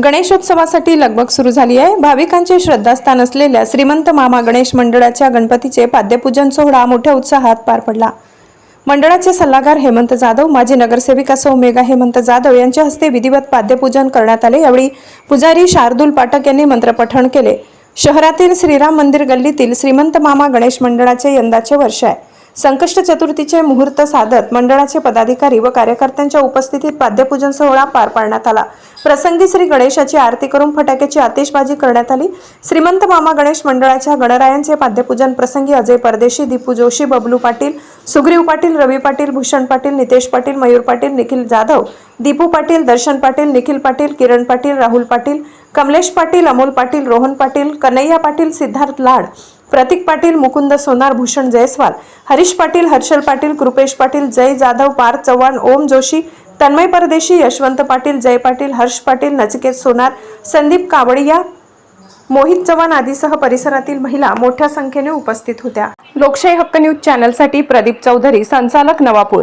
गणेशोत्सवासाठी लगबग सुरू झाली आहे. भाविकांचे श्रद्धास्थान असलेल्या श्रीमंत मामा गणेश मंडळाच्या गणपतीचे पाद्यपूजन सोहळा मोठ्या उत्साहात पार पडला. मंडळाचे सल्लागार हेमंत जाधव माजी नगरसेविका सौ मेघा हेमंत जाधव यांच्या हस्ते विधिवत पाद्यपूजन करण्यात आले. यावेळी पुजारी शार्दूल पाठक यांनी मंत्रपठण केले. शहरातील श्रीराम मंदिर गल्लीतील श्रीमंत मामा गणेश मंडळाचे यंदाचे वर्ष आहे. संकष्ट चतुर्थीचे मुहूर्त साधत मंडळाचे पदाधिकारी व कार्यकर्त्यांच्या उपस्थितीत पाद्यपूजन सोहळा पार पाडण्यात आला. प्रसंगी श्री गणेशाची आरती करून फटाक्याची आतिषबाजी करण्यात आली. श्रीमंत मामा गणेश मंडळाच्या गणरायांचे पाद्यपूजन प्रसंगी अजय परदेशी दीपू जोशी बबलू पाटील सुग्रीव पाटील रवी पाटील भूषण पाटील नितेश पाटील मयूर पाटील निखिल जाधव दीपू पाटील दर्शन पाटील निखिल पाटील किरण पाटील राहुल पाटील कमलेश पाटील अमोल पाटील रोहन पाटील कन्हैया पाटील सिद्धार्थ लाड प्रतीक पाटील मुकुंद सोनार भूषण जयस्वाल हरीश पाटील हर्षल पाटील कृपेश पाटील जय जाधव पार्थ चव्हाण ओम जोशी तन्मय परदेशी यशवंत पाटील जय पाटील हर्ष पाटील नचिकेत सोनार संदीप कावडिया मोहित चव्हाण आदीसह परिसरातील महिला मोठ्या संख्येने उपस्थित होत्या. लोकशाही हक्क न्यूज चॅनलसाठी प्रदीप चौधरी संचालक नवापूर.